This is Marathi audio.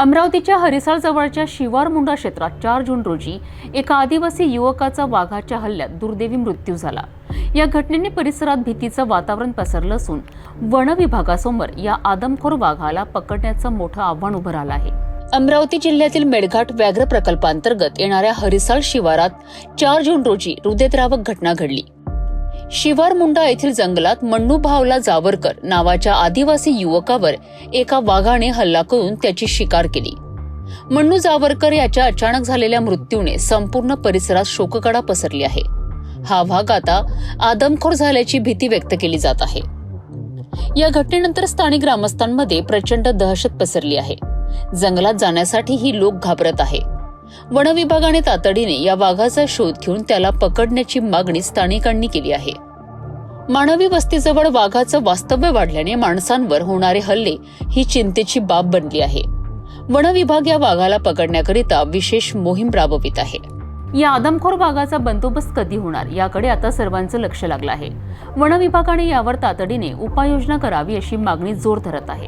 अमरावतीच्या हरिसाळजवळच्या शिवार मुंडा क्षेत्रात चार जून रोजी एका आदिवासी युवकाचा वाघाच्या हल्ल्यात दुर्दैवी मृत्यू झाला. या घटनेने परिसरात भीतीचं वातावरण पसरलं असून वन विभागासमोर या आदमखोर वाघाला पकडण्याचं मोठं आव्हान उभं राहिलं आहे. अमरावती जिल्ह्यातील मेळघाट व्याघ्र प्रकल्पांतर्गत येणाऱ्या हरिसाळ शिवारात चार जून रोजी हृदयद्रावक घटना घडली. शिवार मुंडा येथील जंगलात मन्नू भावला जावरकर नावाच्या आदिवासी युवकावर एका वाघाने हल्ला करून त्याची शिकार केली. मन्नू जावरकर याच्या अचानक झालेल्या मृत्यूने संपूर्ण परिसरात शोककडा पसरली आहे. हा वाघ आता आदमखोर झाल्याची भीती व्यक्त केली जात आहे. या घटनेनंतर स्थानिक ग्रामस्थांमध्ये प्रचंड दहशत पसरली आहे. जंगलात जाण्यासाठीही लोक घाबरत आहे. वनविभागाने तातडीने या वाघाचा शोध घेऊन त्याला पकडण्याची मागणी स्थानिकांनी केली आहे. मानवी वस्तीजवळ वाघाचं वास्तव्य वाढल्याने माणसांवर होणारे हल्ले ही चिंतेची बाब बनली आहे. वनविभाग या वाघाला पकडण्याकरिता विशेष मोहीम राबवित आहे. या आदमखोर वाघाचा बंदोबस्त कधी होणार याकडे आता सर्वांचं लक्ष लागलं आहे. वनविभागाने यावर तातडीने उपाययोजना करावी अशी मागणी जोर धरत आहे.